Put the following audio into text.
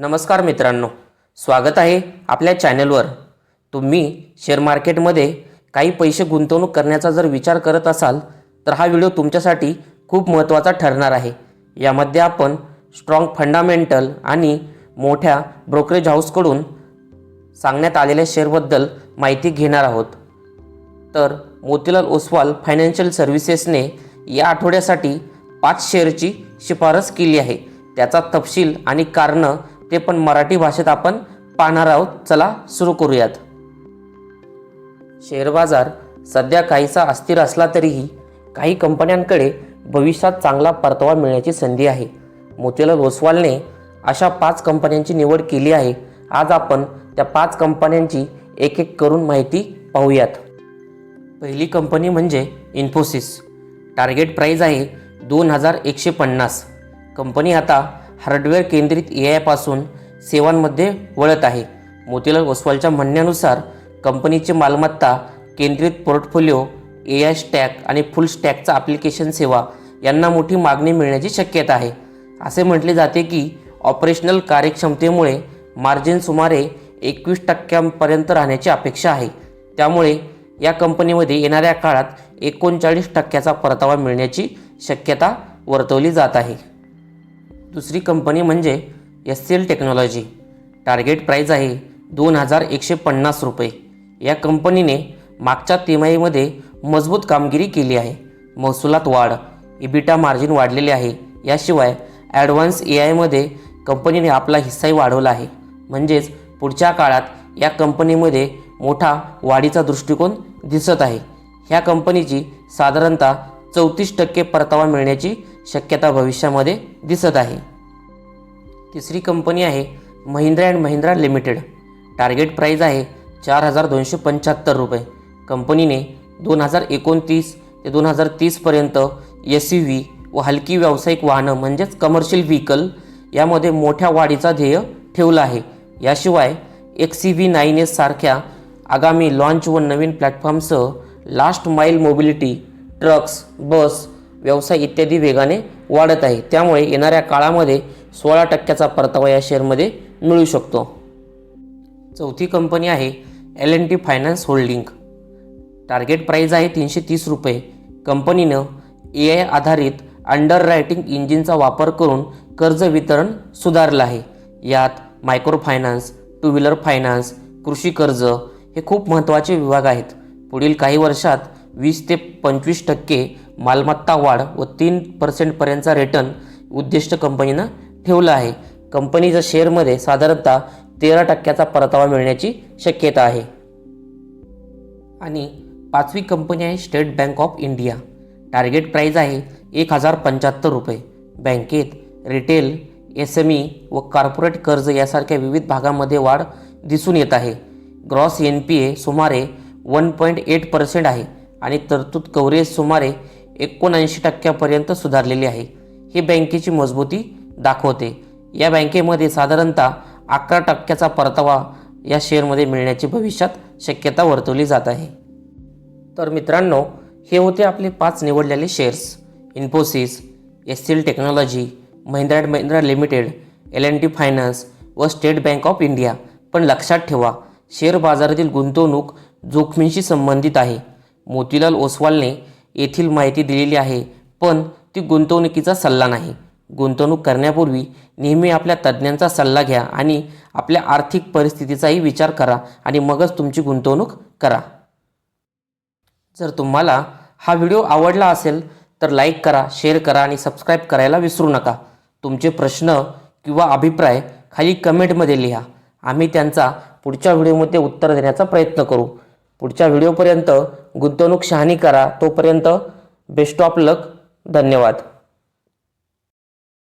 नमस्कार मित्रांनो स्वागत आहे आपल्या चॅनलवर. तुम्ही शेअर मार्केटमध्ये काही पैसे गुंतवणूक करण्याचा जर विचार करत असाल तर हा व्हिडिओ तुमच्यासाठी खूप महत्त्वाचा ठरणार आहे. यामध्ये आपण स्ट्रॉंग फंडामेंटल आणि मोठ्या ब्रोकरेज हाऊसकडून सांगण्यात आलेल्या शेअरबद्दल माहिती घेणार आहोत. तर मोतीलाल ओसवाल फायनान्शियल सर्व्हिसेसने या आठवड्यासाठी पाच शेअरची शिफारस केली आहे. त्याचा तपशील आणि कारणं ते पण मराठी भाषेत आपण पाहणार आहोत. चला सुरू करूयात. शेअर बाजार सध्या काहीसा अस्थिर असला तरीही काही कंपन्यांकडे भविष्यात चांगला परतावा मिळण्याची संधी आहे. मोतीलाल ओसवालने अशा पाच कंपन्यांची निवड केली आहे. आज आपण त्या पाच कंपन्यांची एक एक करून माहिती पाहूयात. पहिली कंपनी म्हणजे इन्फोसिस. टार्गेट प्राईज आहे दोन हजार एकशे पन्नास. कंपनी आता हार्डवेअर केंद्रित ए आयपासून सेवांमध्ये वळत आहे. मोतीलाल ओसवालच्या म्हणण्यानुसार कंपनीची मालमत्ता केंद्रित पोर्टफोलिओ ए आय स्टॅक आणि फुल स्टॅकचा ॲप्लिकेशन सेवा यांना मोठी मागणी मिळण्याची शक्यता आहे. असे म्हटले जाते की ऑपरेशनल कार्यक्षमतेमुळे मार्जिन सुमारे एकवीस टक्क्यांपर्यंत राहण्याची अपेक्षा आहे. त्यामुळे या कंपनीमध्ये येणाऱ्या काळात एकोणचाळीस टक्क्याचा परतावा मिळण्याची शक्यता वर्तवली जात आहे. दुसरी कंपनी म्हणजे S C L technology. Target price आहे दोन हजार एकशे पन्नास रुपये. या कंपनीने मागच्या तिमाहीमध्ये मजबूत कामगिरी केली आहे. महसुलात वाढ इबिटा मार्जिन वाढलेले आहे. याशिवाय ॲडव्हान्स ए आयमध्ये कंपनीने आपला हिस्साही वाढवला आहे. म्हणजेच पुढच्या काळात या कंपनीमध्ये मोठा वाढीचा दृष्टिकोन दिसत आहे. ह्या कंपनीची साधारणतः चौतीस टक्के परतावा मिळण्याची शक्यता भविष्यामध्ये दिसत आहे. तिसरी कंपनी आहे Mahindra and Mahindra limited. Target price आहे चार हजार दोनशे पंच्याहत्तर रुपये. कंपनीने दोन हजार एकोणतीस ते दोन हजार तीसपर्यंत एस यू व्ही व हलकी व्यावसायिक वाहनं म्हणजेच कमर्शियल व्हीकल यामध्ये मोठ्या वाढीचा ध्येय ठेवला आहे. याशिवाय X C V nine S सारख्या आगामी लॉन्च व नवीन प्लॅटफॉर्मसह last mile mobility trucks bus व्यवसाय इत्यादी वेगाने वाढत आहे. त्यामुळे येणाऱ्या काळामध्ये सोळा टक्क्याचा परतावा या शेअरमध्ये मिळू शकतो. चौथी कंपनी आहे L N T finance holding target price आहे तीनशे तीस रुपये. कंपनीनं ए आय आधारित अंडर रायटिंग इंजिनचा वापर करून कर्ज वितरण सुधारलं आहे. यात micro finance two wheeler finance कृषी कर्ज हे खूप महत्त्वाचे विभाग आहेत. पुढील काही वर्षात वीस ते पंचवीस टक्के मालमत्ता वाढ व तीन पर्सेंटपर्यंतचा रिटर्न उद्दिष्ट कंपनीनं ठेवलं आहे. कंपनीच्या शेअरमध्ये साधारणतः तेरा टक्क्याचा परतावा मिळण्याची शक्यता आहे. आणि पाचवी कंपनी आहे State Bank of India target price आहे एक हजार पंच्याहत्तर रुपये. बँकेत रिटेल एस एम ई व कॉर्पोरेट कर्ज यासारख्या विविध भागामध्ये वाढ दिसून येत आहे. ग्रॉस एन पी ए सुमारे वन पॉईंट एट पर्सेंट आहे आणि तरतूद कव्हरेज सुमारे एकोणऐंशी टक्क्यापर्यंत सुधारलेली आहे. ही बँकेची मजबूती दाखवते. या बँकेमध्ये साधारणतः अकरा टक्क्याचा परतावा या शेअरमध्ये मिळण्याची भविष्यात शक्यता वर्तवली जात आहे. तर मित्रांनो हे होते आपले पाच निवडलेले shares. Infosys S L technology Mahindra and Mahindra limited L N T finance व स्टेट बँक ऑफ इंडिया. पण लक्षात ठेवा शेअर बाजारातील गुंतवणूक जोखमींशी संबंधित आहे. मोतीलाल ओसवालने येथील माहिती दिलेली आहे पण ती गुंतवणुकीचा सल्ला नाही. गुंतवणूक करण्यापूर्वी नेहमी आपल्या तज्ज्ञांचा सल्ला घ्या आणि आपल्या आर्थिक परिस्थितीचाही विचार करा आणि मगच तुमची गुंतवणूक करा. जर तुम्हाला हा व्हिडिओ आवडला असेल तर लाईक करा शेअर करा आणि सबस्क्राईब करायला विसरू नका. तुमचे प्रश्न किंवा अभिप्राय खाली कमेंटमध्ये लिहा. आम्ही त्यांचा पुढच्या व्हिडिओमध्ये उत्तर देण्याचा प्रयत्न करू. पुढच्या व्हिडिओपर्यंत गुंतवणूक शहाणी करा तोपर्यंत बेस्ट ऑफ लक. धन्यवाद.